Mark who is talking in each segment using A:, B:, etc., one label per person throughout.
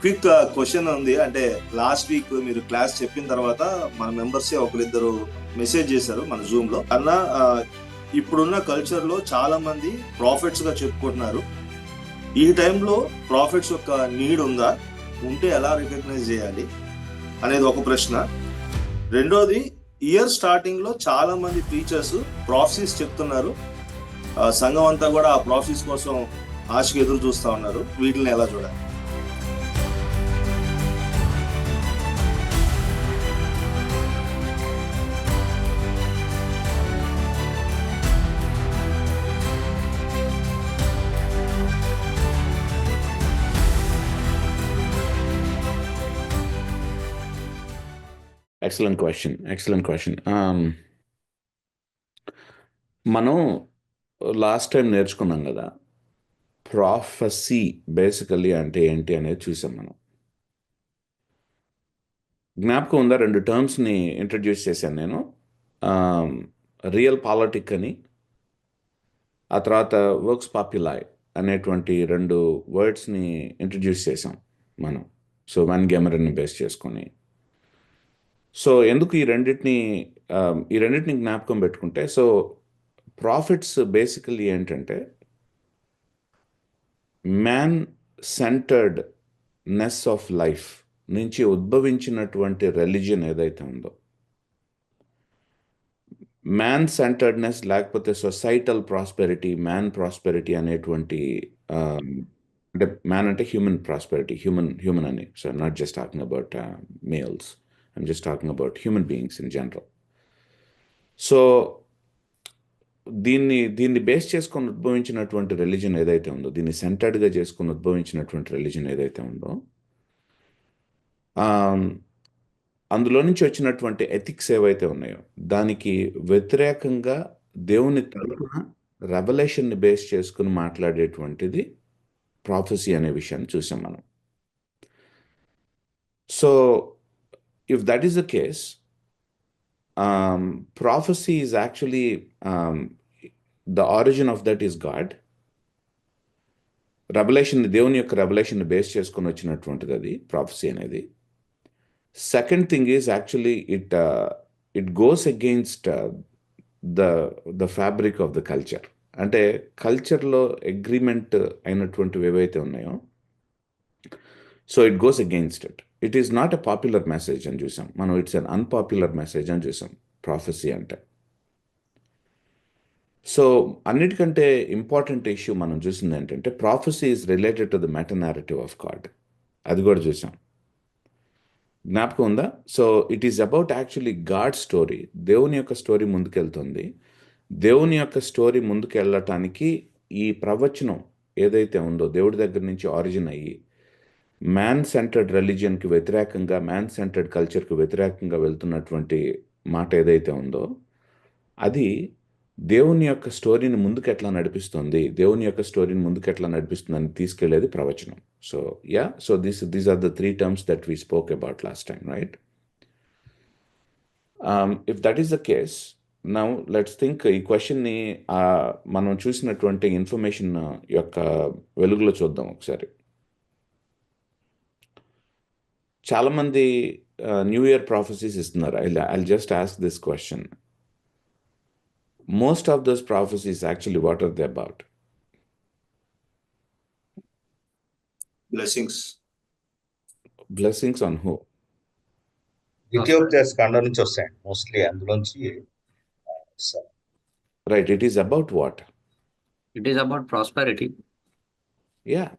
A: Quick question ఉంది. అంటే last week మీరు క్లాస్ చెప్పిన తర్వాత మన మెంబర్సే ఒకరిద్దరు మెసేజ్ చేశారు మన జూమ్లో. అన్న ఇప్పుడున్న కల్చర్లో చాలా మంది ప్రాఫిట్స్గా చెప్పుకుంటున్నారు. ఈ టైంలో ప్రాఫిట్స్ యొక్క నీడ్ ఉందా? ఉంటే ఎలా రికగ్నైజ్ చేయాలి అనేది ఒక ప్రశ్న. రెండోది ఇయర్ స్టార్టింగ్లో చాలా మంది టీచర్స్ ప్రాఫిస్ చెప్తున్నారు. ఆ, సంఘం అంతా కూడా ఆ ప్రాఫిస్ కోసం ఆశకు ఎదురు చూస్తా ఉన్నారు. వీటిని ఎలా చూడాలి?
B: ఎక్సలెంట్ క్వశ్చన్ ఎక్సలెంట్ క్వశ్చన్ మనం లాస్ట్ టైం నేర్చుకున్నాం కదా ప్రాఫసీ బేసికల్లీ అంటే ఏంటి అనేది చూసాం మనం. జ్ఞాపకం ఉందా? రెండు టర్మ్స్ని ఇంట్రడ్యూస్ చేశాను నేను. Um, రియల్ పాలిటిక్ అని ఆ తర్వాత వర్క్స్ పాపులాయ్ అనేటువంటి రెండు వర్డ్స్ని ఇంట్రడ్యూస్ చేసాం మనం. సో వన్ గేమర్ని బేస్ చేసుకొని. సో ఎందుకు ఈ రెండింటిని ఈ రెండింటిని జ్ఞాపకం పెట్టుకుంటే సో ప్రాఫిట్స్ బేసికల్లీ ఏంటంటే man centredness of life నుంచి ఉద్భవించినటువంటి రెలిజియన్ ఏదైతే ఉందో మ్యాన్ సెంటర్డ్నెస్ లేకపోతే సొసైటల్ ప్రాస్పెరిటీ మ్యాన్ ప్రాస్పెరిటీ అనేటువంటి అంటే మ్యాన్ అంటే హ్యూమన్ ప్రాస్పెరిటీ హ్యూమన్ హ్యూమన్ అని. So not just talking about males I'm just talking about human beings in general so దీన్ని దీన్ని బేస్ చేసుకొని ఉద్భవించినటువంటి రిలీజన్ ఏదైతే ఉందో దీన్ని సెంటర్డ్గా చేసుకొని ఉద్భవించినటువంటి రిలీజన్ ఏదైతే ఉందో అందులో నుంచి వచ్చినటువంటి ఎథిక్స్ ఏవైతే ఉన్నాయో దానికి వ్యతిరేకంగా దేవుని తరపున రెవలేషన్ని బేస్ చేసుకుని మాట్లాడేటువంటిది ప్రాఫెసీ అనే విషయాన్ని చూసాం మనం. So if that is the case, um, prophecy is actually um, the origin of that is God. Revelation దేవుని యొక్క రెవల్యూషన్ బేస్ చేసుకొని వచ్చినటువంటిది అది ప్రాఫెసీ అనేది. Second thing is actually it it goes against the the fabric of the culture అంటే కల్చర్లో agreement అయినటువంటివి ఏవైతే ఉన్నాయో so it goes against it it is not a popular message అని చూసాం. మనం ఇట్స్ అన్ అన్పాపులర్ మెసేజ్ అని చూసాం. ప్రాఫెసీ అంటే. సో అన్నిటికంటే ఇంపార్టెంట్ ఇష్యూ మనం చూసింది ఏంటంటే prophecy is related to the metanarrative of God అది కూడా చూసాం. జ్ఞాపకం ఉందా? So it is about actually God story దేవుని యొక్క స్టోరీ ముందుకెళ్తుంది. దేవుని యొక్క స్టోరీ ముందుకు వెళ్ళటానికి ఈ ప్రవచనం ఏదైతే ఉందో దేవుడి దగ్గర నుంచి ఆరిజిన్ అయ్యి మ్యాన్ సెంటర్డ్ రిలీజియన్కి వ్యతిరేకంగా మ్యాన్ సెంటర్డ్ కల్చర్కి వ్యతిరేకంగా వెళ్తున్నటువంటి మాట ఏదైతే ఉందో అది దేవుని యొక్క స్టోరీని ముందుకు ఎట్లా నడిపిస్తుంది దేవుని యొక్క స్టోరీని ముందుకు ఎట్లా నడిపిస్తుందని తీసుకెళ్ళేది ప్రవచనం. So yeah so this these are the three terms that we spoke about last time right if that is the case now let's think ఈ క్వశ్చన్ని మనం చూసినటువంటి ఇన్ఫర్మేషన్ యొక్క వెలుగులో చూద్దాం ఒకసారి. చాలా మంది న్యూ ఇయర్ ప్రాఫెసీస్ ఇస్తున్నారు. I I just ask this question most of those prophecies actually what are they about
A: blessings
B: blessings on who
C: ద్వితీయోపదేశ కాండం నుంచి వస్తాయండి. మోస్ట్లీ అందులోంచి స-
B: right it is about what
D: It is about prosperity.
B: Yeah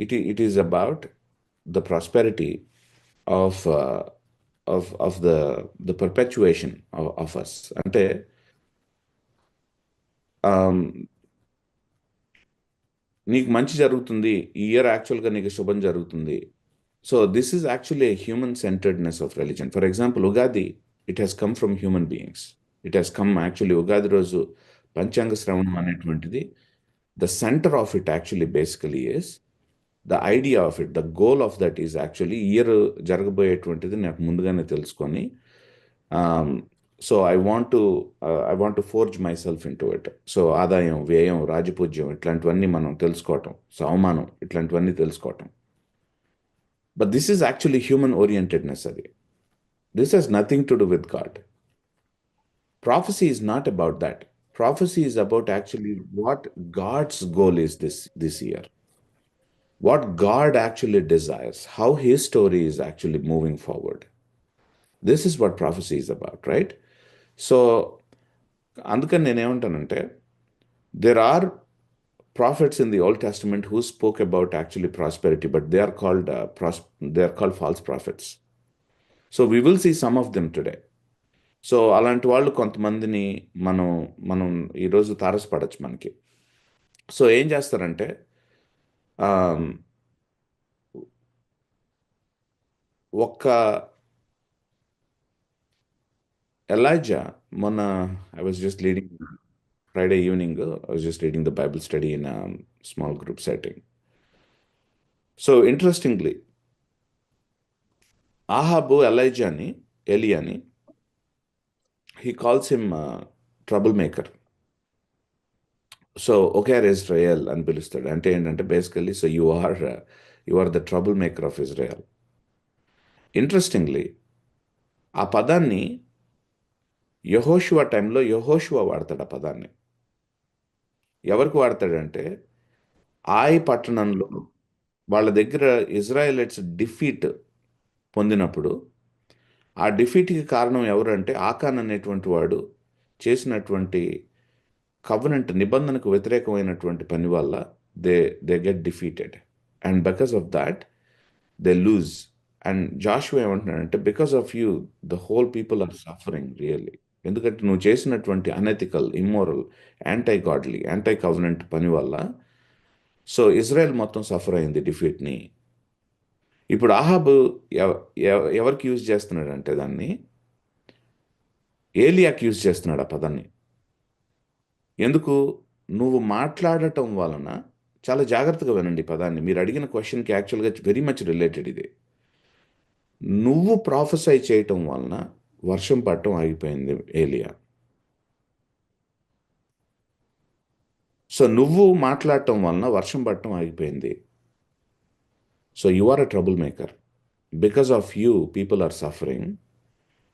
B: it it is about the uh, of of the the perpetuation of, of us. అంటే um, నీకు మంచి జరుగుతుంది ఈ ఇయర్ యాక్చువల్గా నీకు శుభం జరుగుతుంది. So this is actually human centredness of religion for example Ugadi it has come from human beings it has come actually Ugadi రోజు పంచాంగ శ్రవణం అనేటువంటిది the centre of it actually basically is the idea of it the goal of that is actually year జరగబోయేటువంటిది నాకు ముందుగానే తెలుసుకొని so I want to I want to forge myself into it so ఆదాయం వ్యయం రాజపూజ్యం ఇట్లాంటివన్నీ మనం తెలుసుకోవటం సో అవమానం ఇట్లాంటివన్నీ తెలుసుకోవటం But this is actually human orientedness. Adi. This has nothing to do with God. Prophecy is not about that. Prophecy is about actually what God's goal is this, this year. What God actually desires, how His story is actually moving forward. This is what prophecy is about, right? So అందుకని నేనేమంటానంటే there are prophets in the Old Testament who spoke about actually prosperity but they are called pros they are called false prophets so we will see some of them today so అలాంటి వాళ్ళు కొంతమందిని మనం మనం ఈరోజు తారసపడచ్చు మనకి so ఏం చేస్తారంటే ఒక్క ఎలైజా మొన్న I was just leading Friday evening I was just leading the Bible study in small group setting so interestingly ఆహాబు ఎలైజాని ఎలియాని he calls him trouble maker so okay Israel అని పిలుస్తాడు. అంటే ఏంటంటే basically so you are you are the trouble maker of Israel interestingly ఆ పదాన్ని యహోషువ టైంలో యహోషువ వాడతాడు ఆ పదాన్ని. ఎవరికి వాడతాడంటే ఆయ్ పట్టణంలో వాళ్ళ దగ్గర ఇజ్రాయలైట్స్ డిఫీట్ పొందినప్పుడు ఆ డిఫీట్కి కారణం ఎవరంటే ఆకాన్ అనేటువంటి వాడు చేసినటువంటి కవనెంట్ నిబంధనకు వ్యతిరేకమైనటువంటి పని వల్ల they they get defeated and because of that they lose and Joshua ఏమంటున్నాడంటే because of you the whole people are suffering really ఎందుకంటే నువ్వు చేసినటువంటి unethical immoral anti godly anti covenant పని వల్ల సో ఇజ్రాయెల్ మొత్తం సఫర్ అయింది డిఫీట్ని ఇప్పుడు ఆహాబు ఎవ- ఎవ- ఎవరికి యూజ్ చేస్తున్నాడంటే దాన్ని? ఏలియాకి యూజ్ చేస్తున్నాడు ఆ పదాన్ని. ఎందుకు? నువ్వు మాట్లాడటం వలన చాలా జాగ్రత్తగా వినండి పదాన్ని. మీరు అడిగిన క్వశ్చన్కి యాక్చువల్గా వెరీ మచ్ రిలేటెడ్ ఇది. నువ్వు ప్రాఫెసై చేయటం వలన వర్షం పడటం ఆగిపోయింది ఏలియా. సో నువ్వు మాట్లాడటం వలన వర్షం పడటం ఆగిపోయింది. So you are a trouble maker. Because of you people are suffering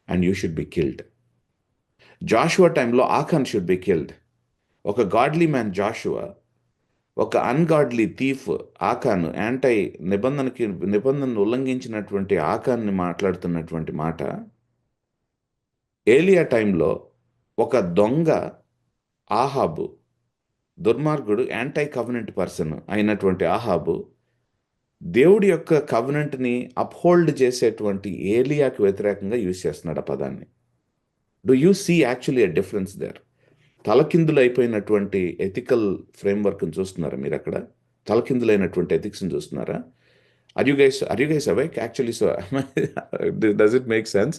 B: and you should be killed. Joshua టైంలో ఆఖాన్ షుడ్ బి కిల్డ్. ఒక గాడ్లీ మ్యాన్ జాషువా ఒక అన్గాడ్లీ థీఫ్ ఆకాను యాంటై నిబంధనకి నిబంధనను ఉల్లంఘించినటువంటి ఆకాన్ని మాట్లాడుతున్నటువంటి మాట. ఏలియా టైంలో ఒక దొంగ ఆహాబు దుర్మార్గుడు యాంటై కవనెంట్ పర్సన్ అయినటువంటి ఆహాబు దేవుడి యొక్క కవనెంట్ని అప్హోల్డ్ చేసేటువంటి ఏలియాకి వ్యతిరేకంగా యూజ్ చేస్తున్నాడు ఆ పదాన్ని. Do you see actually a difference there తలకిందులు అయిపోయినటువంటి ఎథికల్ ఫ్రేమ్వర్క్ని చూస్తున్నారా మీరు అక్కడ? తలకిందులైనటువంటి ఎథిక్స్ని చూస్తున్నారా? Are you guys are you guys awake actually so does it make sense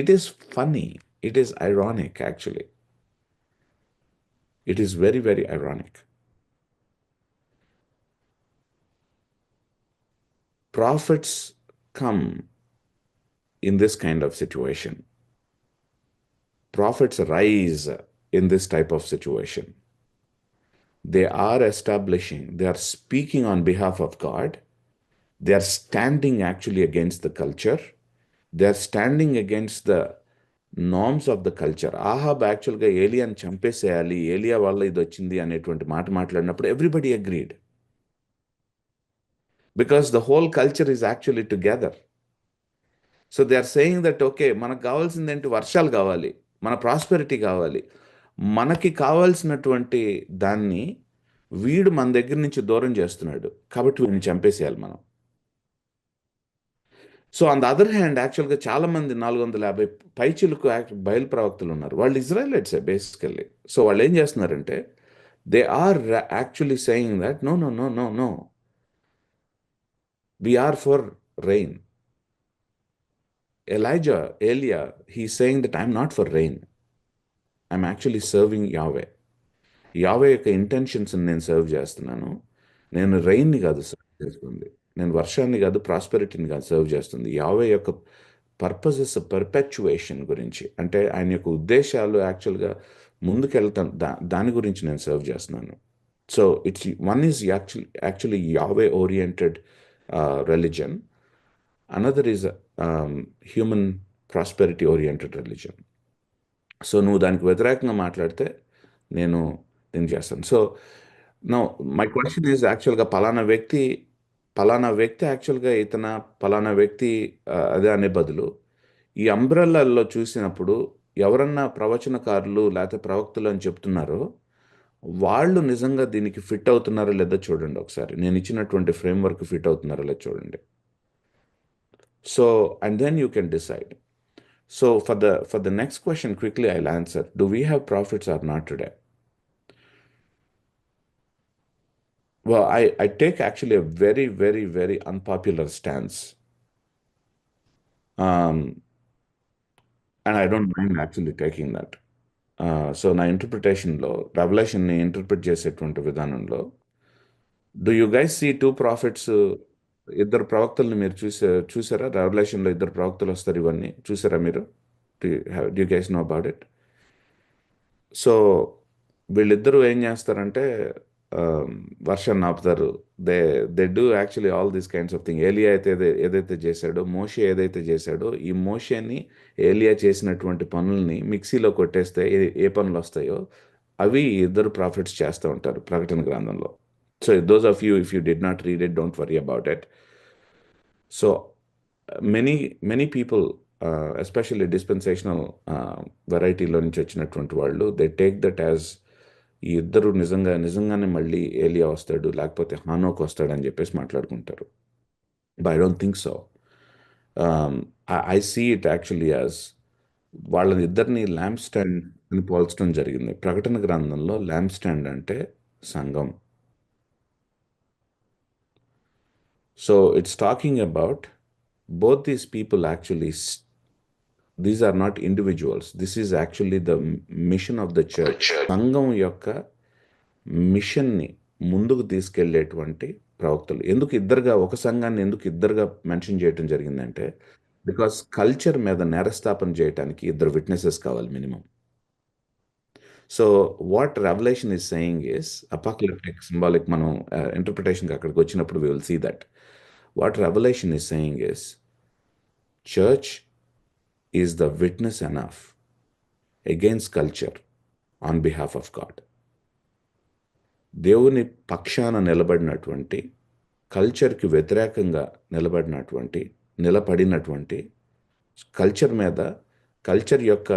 B: it is funny it is ironic actually it is very very ironic prophets come in this kind of situation prophets rise in this type of situation. They are establishing, they are speaking on behalf of God. They are standing actually against the culture. They are standing against the norms of the culture Ahab యాక్చువల్గా ఏలియాని చంపేసేయాలి ఏలియా వల్ల ఇది వచ్చింది అనేటువంటి మాట మాట్లాడినప్పుడు everybody agreed because the whole culture is actually together so they are saying that okay మనకు కావాల్సింది ఏంటి వర్షాలు కావాలి మన ప్రాస్పెరిటీ కావాలి మనకి కావాల్సినటువంటి దాన్ని వీడు మన దగ్గర నుంచి దూరం చేస్తున్నాడు. కాబట్టి వీడిని చంపేసేయాలి మనం. So on the other hand యాక్చువల్గా చాలా మంది నాలుగు వందల యాభై పైచిలకు బయలు ప్రవక్తలు ఉన్నారు. వాళ్ళు ఇజ్రాయలైట్సే బేసికల్లీ సో వాళ్ళు ఏం చేస్తున్నారంటే they are actually saying that no no no no no we are for rain Elijah ఏలియా he saying that I'm not for rain I'm actually serving Yahweh Yahweh యొక్క ఇంటెన్షన్స్ నేను సర్వ్ చేస్తున్నాను. నేను రెయిన్ని కాదు serve చేస్తుంది. నేను వర్షాన్ని కాదు ప్రాస్పెరిటీని కాదు సర్వ్ చేస్తుంది. యావే యొక్క పర్పజెస్ పర్పెచువేషన్ గురించి. అంటే ఆయన యొక్క ఉద్దేశాలు యాక్చువల్గా ముందుకెళ్తాను. దా దాని గురించి నేను సర్వ్ చేస్తున్నాను. So it's one is actual actually Yahweh oriented religion religion. Another is human prosperity oriented religion so నువ్వు దానికి వ్యతిరేకంగా మాట్లాడితే నేను దీన్ని చేస్తాను. So no my question is యాక్చువల్గా పలానా వ్యక్తి పలానా వ్యక్తి యాక్చువల్గా ఇతన పలానా వ్యక్తి అదే అనే బదులు ఈ అంబ్రెల్లాల్లో చూసినప్పుడు ఎవరన్నా ప్రవచనకారులు లేకపోతే ప్రవక్తలు అని చెప్తున్నారో వాళ్ళు నిజంగా దీనికి ఫిట్ అవుతున్నారో లేదో చూడండి ఒకసారి. నేను ఇచ్చినటువంటి ఫ్రేమ్వర్క్ ఫిట్ అవుతున్నారో లేదో చూడండి. So and then you can decide. So for the for the next question quickly I answer do we have prophets or not today Well, I, I take actually a very, very, very unpopular stance. Um, and I don't mind actually taking that. Uh, so నా ఇంటర్ప్రిటేషన్లో రెవల్యూషన్ని interpret చేసేటువంటి విధానంలో do you guys see two prophets ఇద్దరు ప్రవక్తల్ని మీరు చూసే చూసారా? రెవల్యూషన్లో ఇద్దరు ప్రవక్తలు వస్తారు ఇవన్నీ. చూసారా మీరు? Do you guys know about it so వీళ్ళిద్దరూ ఏం చేస్తారంటే వర్షాన్ని ఆపుతారు they they do actually all these kinds of thing ఏలియా అయితే ఏదైతే చేశాడో మోషే ఏదైతే చేశాడో ఈ మోషేని ఏలియా చేసినటువంటి పనుల్ని మిక్సీలో కొట్టేస్తే ఏ ఏ పనులు వస్తాయో అవి ఇద్దరు ప్రాఫిట్స్ చేస్తూ ఉంటారు ప్రకటన గ్రంథంలో. So those of you if you did not read it don't worry about many, so many many people especially dispensational వెరైటీలో నుంచి వచ్చినటువంటి వాళ్ళు దే టేక్ దట్ యాజ్ ఈ ఇద్దరు నిజంగా నిజంగానే మళ్ళీ ఏలియా వస్తాడు లేకపోతే హానోక్ వస్తాడు అని చెప్పేసి మాట్లాడుకుంటారు. But I don't think so I see it actually as వాళ్ళని ఇద్దరిని ల్యాంప్ స్టాండ్ అని పోల్చడం జరిగింది. ప్రకటన గ్రంథంలో ల్యాంప్ స్టాండ్ అంటే సంఘం. So it's talking about both these people actually these are not individuals this is actually the mission of the church సంఘం యొక్క మిషన్ని ముందుకు తీసుకెళ్ళేటువంటి ప్రవక్తలు. ఎందుకు ఇద్దరుగా ఒక సంఘాన్ని ఎందుకు ఇద్దరుగా మెన్షన్ చేయడం జరిగిందంటే బికాస్ కల్చర్ మీద నేరస్థాపన చేయడానికి ఇద్దరు విట్నెసెస్ కావాలి minimum so what revelation is saying is apocalyptic symbolic మనం ఇంటర్ప్రిటేషన్కి అక్కడికి వచ్చినప్పుడు we will see that what revelation is saying is church is the witness enough against culture on behalf of God దేవుని పక్షాన నిలబడినటువంటి కల్చర్కి వ్యతిరేకంగా నిలబడినటువంటి నిలబడినటువంటి కల్చర్ మీద కల్చర్ యొక్క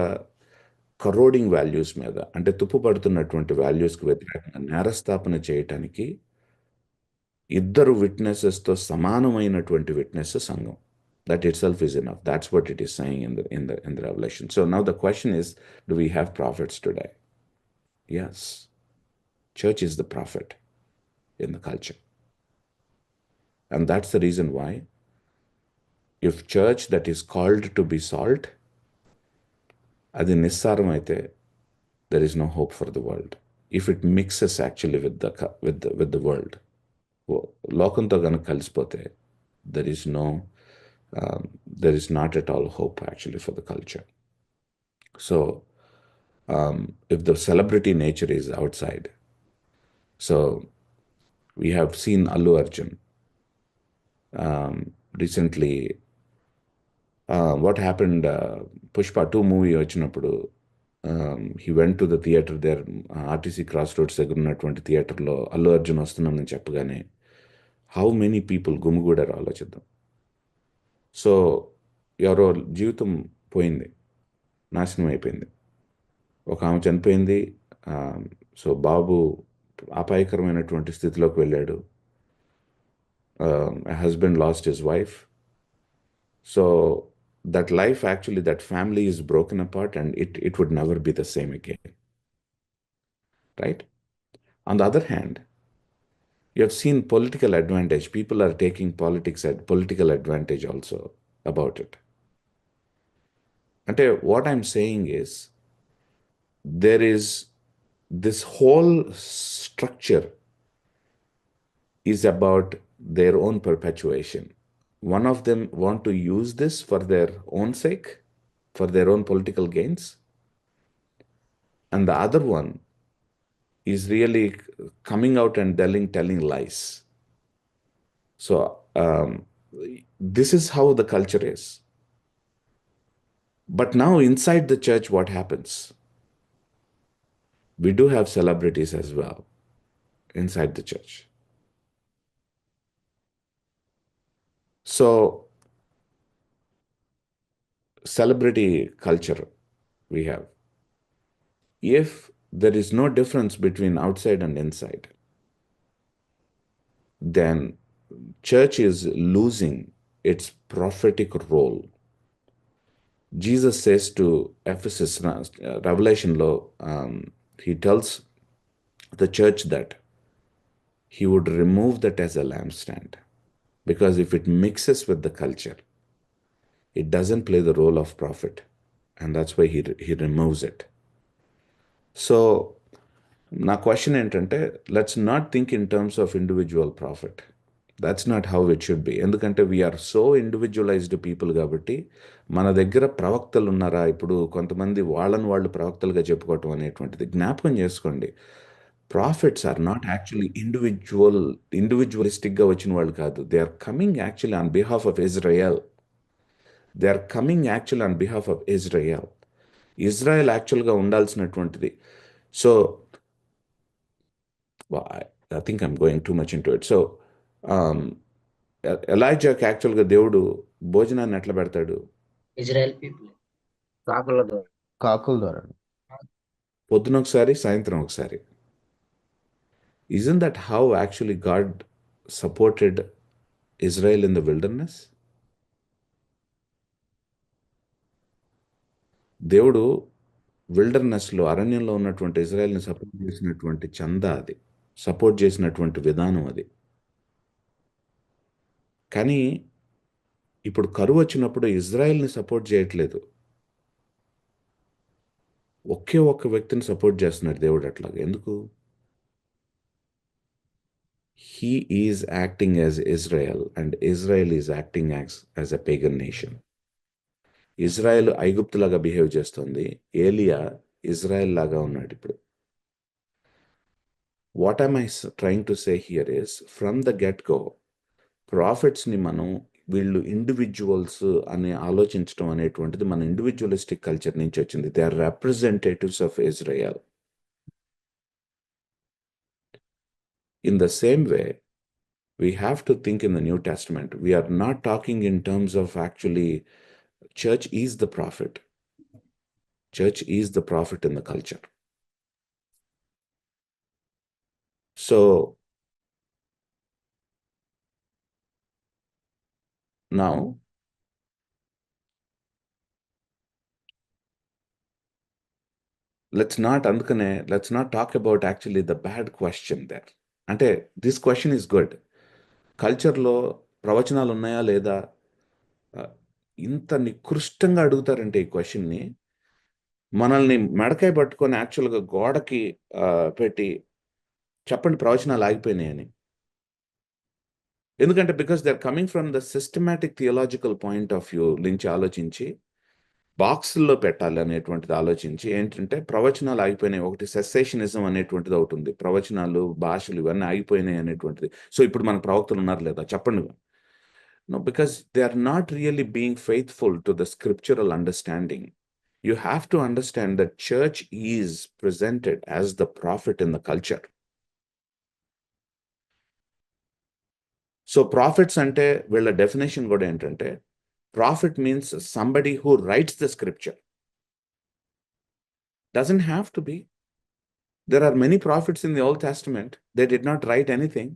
B: కరోడింగ్ వాల్యూస్ మీద అంటే తుప్పుపడుతున్నటువంటి వాల్యూస్కి వ్యతిరేకంగా నేరస్థాపన చేయటానికి ఇద్దరు విట్నెసెస్తో సమానమైనటువంటి విట్నెస్ సంఘం that itself is enough. That's what it is saying in the in the in the Revelation. So now the question is, do we have prophets today? Yes. Church is the prophet in the culture. And that's the reason why if church that is called to be salt, అది నిస్సారం అయితే there is no hope for the world. If it mixes actually with the cu- with the with the world, లోకంతో కనుక కలిసిపోతే there is no um, there is not at all hope actually for the culture. So, um, if the celebrity nature is outside, so we have seen Allu Arjun um, recently. What happened Pushpa two movie వచ్చినప్పుడు he went to the theatre there RTC cross roads దగ్గర ఉన్నటువంటి థియేటర్లో అల్లు అర్జున్ వస్తున్నామని చెప్పగానే how many people గుమిగూడారు ఆలోచిద్దాం. So ఎవరో జీవితం పోయింది నాశనం అయిపోయింది. ఒక ఆమె చనిపోయింది um, సో బాబు అపాయకరమైనటువంటి స్థితిలోకి వెళ్ళాడు. Husband lost his wife so that life actually that family is broken apart and it it would never be the same again. Right? On the other hand you have seen political advantage. People are taking politics at political advantage also about it. And what i'm saying is there is this whole structure is about their own perpetuation. One of them want to use this for their own sake, for their own political gains, and the other one is really coming out and telling telling lies. So um, this is how the culture is. But now, inside the church, what happens? We do have celebrities as well inside the church. So, celebrity culture we have. If there is no difference between outside and inside, then church is losing its prophetic role. Jesus says to Ephesus, Revelation law, um, he tells the church that he would remove that as a lampstand because if it mixes with the culture, it doesn't play the role of prophet, and that's why he he removes it. So నా question ఏంటంటే let's not think in terms of individual prophet that's not how it should be ఎందుకంటే we're so individualised people కాబట్టి మన దగ్గర ప్రవక్తలు ఉన్నారా? ఇప్పుడు కొంతమంది వాళ్ళని వాళ్ళు ప్రవక్తలుగా చెప్పుకోవటం అనేటువంటిది జ్ఞాపకం చేసుకోండి. Prophets are not actually individual ఇండివిజువలిస్టిక్గా వచ్చిన వాళ్ళు కాదు. They are coming actually on behalf of Israel they are coming actually on behalf of Israel Israel యాక్చువల్గా ఉండాల్సినటువంటిది. So I think I'm going too much into it so ఎలాజాకి యాక్చువల్గా దేవుడు భోజనాన్ని ఎట్లా పెడతాడు?
E: Israel people.
D: కాకుల ద్వారా.
F: కాకుల ద్వారా.
B: పొద్దున ఒకసారి సాయంత్రం ఒకసారి. Isn't that how actually God supported Israel in the wilderness దేవుడు విల్డర్నెస్లో అరణ్యంలో ఉన్నటువంటి ఇజ్రాయెల్ని సపోర్ట్ చేసినటువంటి చందా అది. సపోర్ట్ చేసినటువంటి విధానం అది. కానీ ఇప్పుడు కరువు వచ్చినప్పుడు ఇజ్రాయెల్ని సపోర్ట్ చేయట్లేదు. ఒకే ఒక్క వ్యక్తిని సపోర్ట్ చేస్తున్నాడు దేవుడు అట్లాగా. ఎందుకు? He is acting as Israel and Israel is acting as, as a pagan nation Israel ఐగుప్తులాగా behave చేస్తుంది. ఏలియా ఇజ్రాయెల్ లాగా ఉన్నాడు ఇప్పుడు. What I'm I trying to say here is from the get go ప్రాఫిట్స్ని మనం వీళ్ళు ఇండివిజువల్స్ అని ఆలోచించడం అనేటువంటిది మన ఇండివిజువలిస్టిక్ కల్చర్ నుంచి వచ్చింది they are representatives of Israel In the same way, we have to think in the New Testament. We are not talking in terms of actually, church is the prophet. Church is the prophet in the culture. So now let's not let's not talk about actually the bad question there అంటే this question is good కల్చర్లో ప్రవచనాలు ఉన్నాయా లేదా ఇంత నికృష్టంగా అడుగుతారంటే ఈ క్వశ్చన్ని మనల్ని మెడకాయ పట్టుకొని యాక్చువల్గా గోడకి పెట్టి చెప్పండి ప్రవచనాలు ఆగిపోయినాయని. ఎందుకంటే because they are coming from the systematic theological point of view నుంచి ఆలోచించి బాక్సుల్లో పెట్టాలి అనేటువంటిది ఆలోచించి ఏంటంటే ప్రవచనాలు ఆగిపోయినాయి. ఒకటి సెసేషనిజం అనేటువంటిది ఒకటి ఉంది. ప్రవచనాలు భాషలు ఇవన్నీ ఆగిపోయినాయి అనేటువంటిది. సో ఇప్పుడు మన ప్రవక్తలు ఉన్నారు లేదా? చెప్పండి. No because they are not really being faithful to the scriptural understanding you have to understand the church is presented as the prophet in the culture so prophets అంటే వీళ్ళ డెఫినేషన్ కూడా ఏంటంటే prophet means somebody who writes the scripture doesn't have to be there are many prophets in the old testament they did not write anything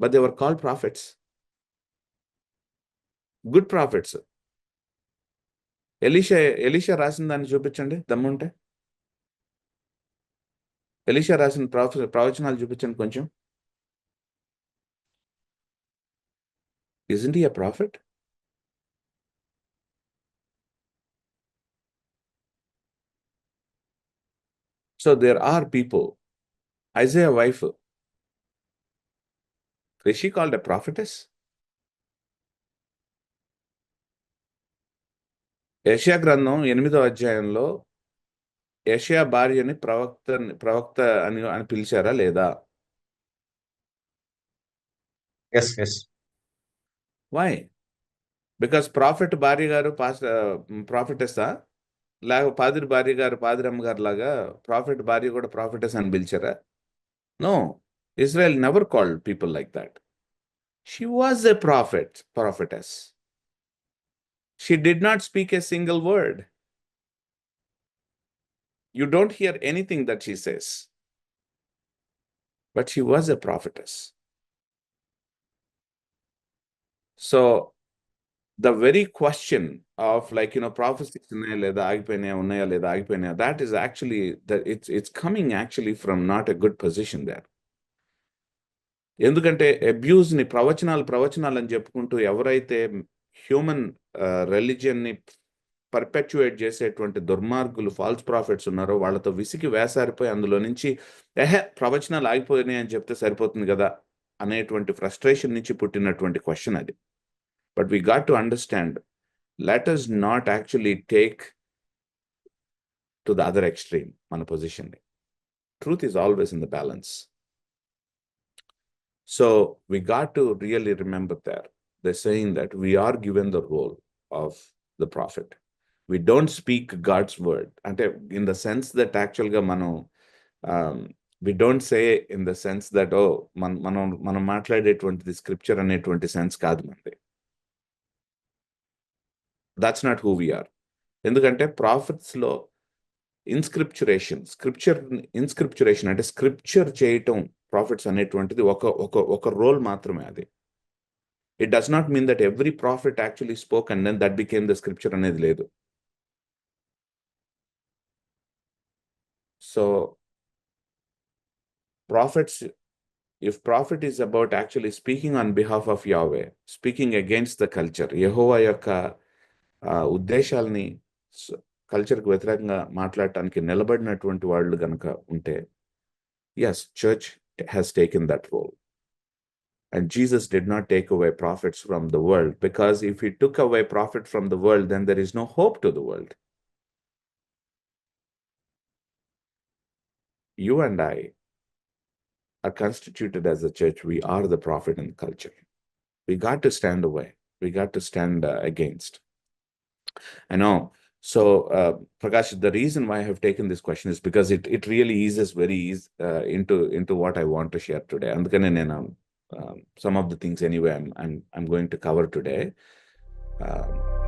B: but they were called prophets good prophets Elisha Elisha రాసిన దాన్ని చూపించండి దమ్ముంటే Elisha రాసిన ప్రవ ప్రవచనాలు చూపించండి కొంచెం Isn't he a prophet? So there are people. Isaiah wife. Is she called a prophetess? యషియా గ్రంథం ఎనిమిదో అధ్యాయంలో యషియా భార్యని ప్రవక్త ప్రవక్త అని అని పిలిచారా లేదా
C: yes yes
B: why because prophet భార్య గారు పాస్ ప్రాఫిటెస్సా లేక పాదిరి భార్య గారు పాదిరమ్మ గారు లాగా ప్రాఫిట్ భార్య కూడా ప్రాఫిటెస్ అని పిలిచారా no Israel never called people like that she was a prophet prophetess she did not speak a single word you don't hear anything that she says but she was a prophetess. So the very question of like you know know ఉన్నాయా లేదా ఆగిపోయినాయా ఉన్నాయా లేదా ఆగిపోయినాయా that is actually it's it's coming actually from not a good position that ఎందుకంటే అబ్యూజ్ని ప్రవచనాలు ప్రవచనాలు అని చెప్పుకుంటూ ఎవరైతే హ్యూమన్ రిలీజియన్ని పర్పెచ్యుయేట్ చేసేటువంటి దుర్మార్గులు ఫాల్స్ ప్రాఫిట్స్ ఉన్నారో వాళ్ళతో విసిగి వేసారిపోయి అందులో నుంచి ఎహె ప్రవచనాలు ఆగిపోయినాయి అని చెప్తే సరిపోతుంది కదా అనేటువంటి ఫ్రస్ట్రేషన్ నుంచి పుట్టినటువంటి క్వశ్చన్ అది. But we got to understand let us not actually take to the other extreme మన పొజిషన్ని truth is always in the balance so we got to really remember there the saying that we are given the role of the prophet we don't speak God's word. అంటే in the sense that actual గా మనం um, we don't say in the sense that oh మనం మనం మనం మాట్లాడేటువంటిది scripture అనేటువంటి sense కాదు మనది that's not who we are ఎందుకంటే ప్రాఫిట్స్లో ఇన్స్క్రిప్చురేషన్ స్క్రిప్చర్ ఇన్స్క్రిప్చురేషన్ అంటే స్క్రిప్చర్ చేయటం ప్రాఫిట్స్ అనేటువంటిది ఒక ఒక ఒక రోల్ మాత్రమే అది. It does not mean that every prophet actually spoke and then that became the scripture అనేది లేదు. So prophets if prophet is about actually speaking on behalf of Yahweh speaking against the culture యెహోవా యొక్క ఉద్దేశాల్ని కల్చర్కి వ్యతిరేకంగా మాట్లాడటానికి నిలబడినటువంటి వాళ్ళు గనక ఉంటే as church has taken that role And Jesus did not take away prophets from the world because if he took away prophet from the world, then there is no hope to the world. You and I are constituted as a church. We are the prophet in culture. We got to stand away. We got to stand uh, against. I know. So, uh, Prakash, the reason why I have taken this question is because it, it really eases very easy, uh, into into what I want to share today. And um, some of the things anyway I'm I'm I'm going to cover today. Um,